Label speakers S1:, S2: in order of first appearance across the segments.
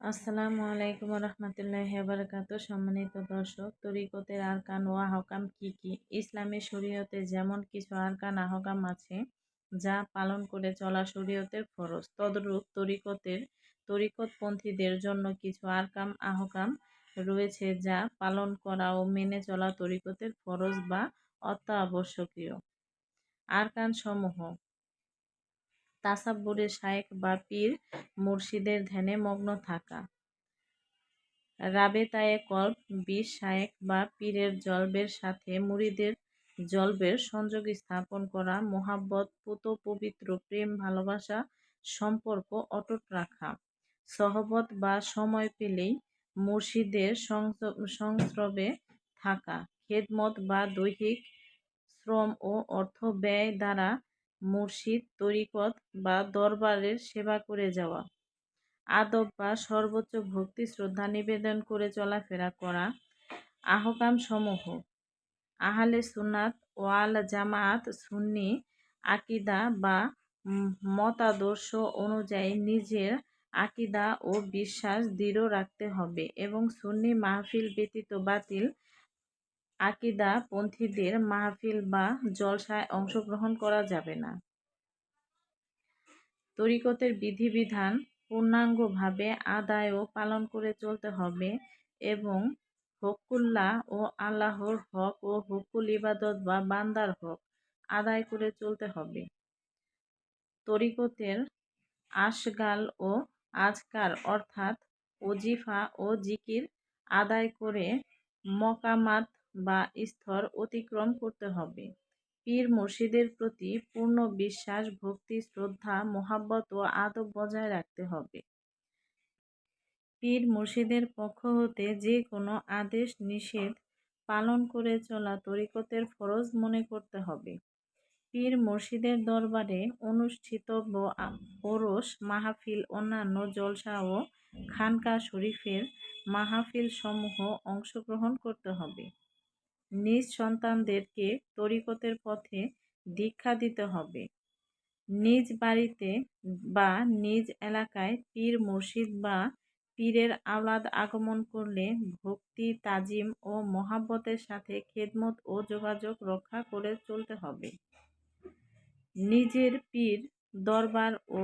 S1: আসসালামু আলাইকুম রহমতুল্লাহ বারকাত সম্মানিত দর্শক, তরিকতের আরকান ও আহকাম কি কি? ইসলামী শরীয়তে যেমন কিছু আরকান আহকাম আছে, যা পালন করে চলা শরীয়তের ফরজ, তদরূপ তরিকতের, তরিকতপন্থীদের জন্য কিছু আরকাম আহকাম রয়েছে যা পালন করা ও মেনে চলা তরিকতের ফরজ বা অত্যাবশ্যকীয়। আরকান সমূহ তাসাব্বুরে শায়েক বা পীর মুর্শিদের ধ্যানে মগ্ন থাকা। রাবেতায়ে কল্প বিষ শায়েক বা পীরের জলবের সাথে মুড়িদের জলবের সংযোগ স্থাপন করা মোহাব্বত পুত পবিত্র প্রেম, ভালোবাসা, সম্পর্ক অটুট রাখা। সহবত বা সময় পেলেই মুর্শিদের সংস্রবে থাকা। খেদমত বা দৈহিক শ্রম ও অর্থ ব্যয় দ্বারা মুর্শিদ, তরিকত বা দরবারের সেবা করে যাওয়া। আদব বা সর্বোচ্চ ভক্তি, শ্রদ্ধা নিবেদন করে চলাফেরা করা আহকাম সমূহ আহলে সুনাত ওয়াল জামাত সুন্নি আকিদা বা মতাদর্শ অনুযায়ী নিজের আকিদা ও বিশ্বাস দৃঢ় রাখতে হবে এবং সুন্নি মাহফিল ব্যতীত বাতিল আকিদা পন্থীদের মাহফিল বা জলসায় অংশগ্রহণ করা যাবে না। তরিকতের বিধিবিধান পূর্ণাঙ্গভাবে আদায় ও পালন করে চলতে হবে এবং হকুল্লাহ ও আল্লাহর হক ও হকুল ইবাদত বা বান্দার হক আদায় করে চলতে হবে। তরিকতের আশগাল ও আজকার অর্থাৎ ওজিফা ও জিকির আদায় করে মকামাত বা স্তর অতিক্রম করতে হবে। পীর মুর্শিদের প্রতি পূর্ণ বিশ্বাস, ভক্তি, শ্রদ্ধা, মোহাব্বত ও আদব বজায় রাখতে হবে। পীর মুর্শিদের পক্ষ হতে যে কোনো আদেশ, নিষেধ পালন করে চলা তরিকতের ফরজ মনে করতে হবে। পীর মুর্শিদের দরবারে অনুষ্ঠিত ওরস মাহফিল, অন্যান্য জলসা ও খানকা শরীফের মাহফিল সমূহ অংশগ্রহণ করতে হবে। নিজ সন্তানদেরকে তরিকতের পথে দীক্ষা দিতে হবে। নিজ বাড়িতে বা নিজ এলাকায় পীর মসজিদ বা পীরের আওলাদ আগমন করলে ভক্তি, তাজিম ও মহাব্বতের সাথে খেদমত ও যোগাযোগ রক্ষা করে চলতে হবে। নিজের পীর দরবার ও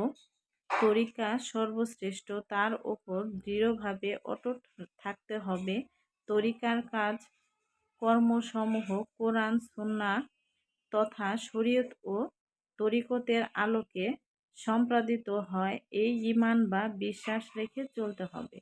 S1: তরিকা সর্বশ্রেষ্ঠ, তার ওপর দৃঢ়ভাবে অটুট থাকতে হবে। তরিকার কাজ কর্মসমূহ কোরআন, সুন্না তথা শরীয়ত ও তরিকতের আলোকে সম্পাদিত হয়। এই ইমান বা বিশ্বাস রেখে চলতে হবে।